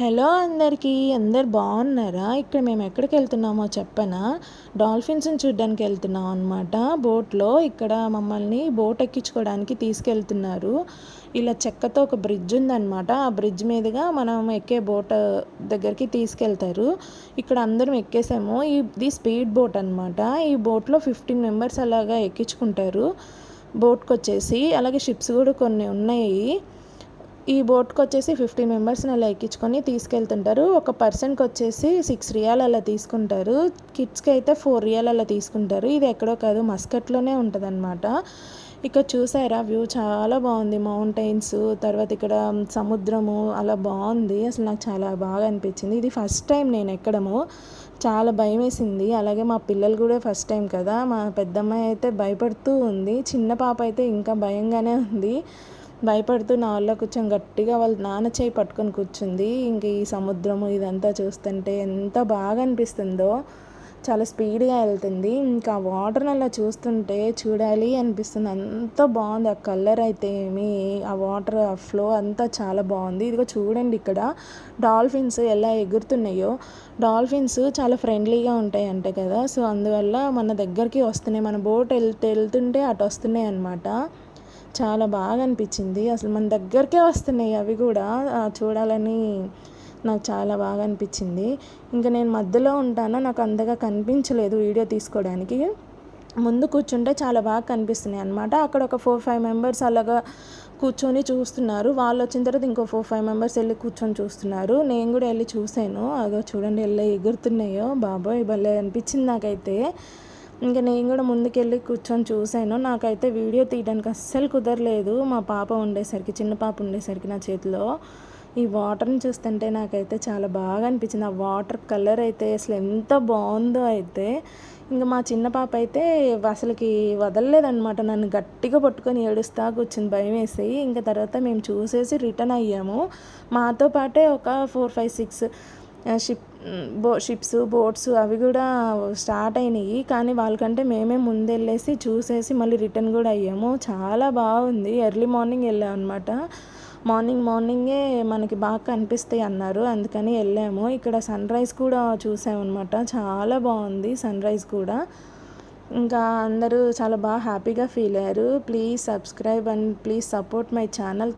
Hello అందరికీ అందరు బాగున్నారా? ఇక్కడ మేము ఎక్కడికి వెళ్తున్నామో చెప్పనా? డాల్ఫిన్స్ని చూడ్డానికి వెళ్తున్నాం అనమాట బోట్లో ఇక్కడ మమ్మల్ని బోట్ ఎక్కించుకోవడానికి తీసుకెళ్తున్నారు. ఇలా చెక్కతో ఒక బ్రిడ్జ్ ఉందన్నమాట. ఆ బ్రిడ్జ్ మీదుగా మనం ఎక్కే బోట్ దగ్గరికి తీసుకెళ్తారు. ఇక్కడ అందరం ఎక్కేసాము. ఇది స్పీడ్ బోట్ అనమాట ఈ బోట్లో ఫిఫ్టీన్ మెంబర్స్ అలాగా ఎక్కించుకుంటారు. బోట్కి వచ్చేసి అలాగే షిప్స్ కూడా కొన్ని ఉన్నాయి. ఈ బోట్కి వచ్చేసి ఫిఫ్టీ మెంబర్స్ని అలా ఎక్కించుకొని తీసుకెళ్తుంటారు. ఒక పర్సన్కి వచ్చేసి సిక్స్ రియాల్ అలా తీసుకుంటారు. కిడ్స్కి అయితే ఫోర్ రియాల్ అలా తీసుకుంటారు. ఇది ఎక్కడో కాదు మస్కట్లోనే ఉంటుంది అనమాట ఇక్కడ చూసారా వ్యూ చాలా బాగుంది. మౌంటైన్స్ తర్వాత ఇక్కడ సముద్రము అలా బాగుంది. అసలు నాకు చాలా బాగా అనిపించింది. ఇది ఫస్ట్ టైం నేను ఎక్కడము. చాలా భయం వేసింది అలాగే మా పిల్లలు కూడా ఫస్ట్ టైం కదా. మా పెద్దమ్మాయి అయితే భయపడుతూ ఉంది. చిన్న పాప అయితే ఇంకా భయంగానే ఉంది. భయపడుతూ నా వల్ల కొంచెం గట్టిగా వాళ్ళ నాన్న చేయి పట్టుకొని కూర్చుంది. ఇంక ఈ సముద్రము ఇదంతా చూస్తుంటే ఎంత బాగా అనిపిస్తుందో. చాలా స్పీడ్గా వెళ్తుంది. ఇంకా వాటర్ని అలా చూస్తుంటే చూడాలి అనిపిస్తుంది. అంత బాగుంది. ఆ కలర్ అయితే ఏమి ఆ వాటర్ ఆ ఫ్లో అంతా చాలా బాగుంది. ఇదిగో చూడండి ఇక్కడ. డాల్ఫిన్స్ ఎలా ఎగురుతున్నాయో. డాల్ఫిన్స్ చాలా ఫ్రెండ్లీగా ఉంటాయి అంటే కదా. సో అందువల్ల మన దగ్గరికి వస్తున్నాయి. మన బోట్ వెళ్తే వెళ్తుంటే అటు వస్తున్నాయి అన్నమాట. చాలా బాగా అనిపించింది. అసలు మన దగ్గరకే వస్తున్నాయి అవి కూడా. చూడాలని నాకు చాలా బాగా అనిపించింది. ఇంకా నేను మధ్యలో ఉంటాను. నాకు అంతగా కనిపించలేదు వీడియో తీసుకోవడానికి. ముందు కూర్చుంటే చాలా బాగా కనిపిస్తున్నాయి అనమాట అక్కడ ఒక ఫోర్ ఫైవ్ మెంబర్స్ అలాగా కూర్చొని చూస్తున్నారు. వాళ్ళు వచ్చిన తర్వాత ఇంకో ఫోర్ ఫైవ్ మెంబర్స్ వెళ్ళి కూర్చొని చూస్తున్నారు. నేను కూడా వెళ్ళి చూసాను అదో చూడండి వెళ్ళి ఎగురుతున్నాయో. బాబోయ్ భలే అనిపించింది నాకైతే. ఇంకా నేను కూడా ముందుకెళ్ళి కూర్చొని చూశాను. నాకైతే వీడియో తీయడానికి అస్సలు కుదరలేదు. మా పాప ఉండేసరికి చిన్న పాప ఉండేసరికి నా చేతిలో. ఈ వాటర్ని చూస్తుంటే నాకైతే చాలా బాగా అనిపించింది. ఆ వాటర్ కలర్ అయితే అసలు ఎంత బాగుందో అయితే. ఇంకా మా చిన్న పాప అయితే అసలుకి వదలలేదనమాట నన్ను గట్టిగా పట్టుకొని ఏడుస్తా కూర్చుని భయం వేసి ఇంకా తర్వాత మేము చూసేసి రిటర్న్ అయ్యాము. మాతో పాటే ఒక ఫోర్ ఫైవ్ సిక్స్ షిప్ బో షిప్స్ బోట్స్ అవి కూడా స్టార్ట్ అయినాయి. కానీ వాళ్ళకంటే మేమే ముందు వెళ్ళేసి చూసేసి మళ్ళీ రిటర్న్ కూడా అయ్యాము. చాలా బాగుంది. ఎర్లీ మార్నింగ్ వెళ్ళాం అనమాట మార్నింగ్ మార్నింగే మనకి బాగా కనిపిస్తాయి అన్నారు. అందుకని వెళ్ళాము. ఇక్కడ సన్ రైజ్ కూడా చూసామన్నమాట చాలా బాగుంది సన్ రైజ్ కూడా. ఇంకా అందరూ చాలా బాగా హ్యాపీగా ఫీల్ అయ్యారు. Please subscribe and please support my channel.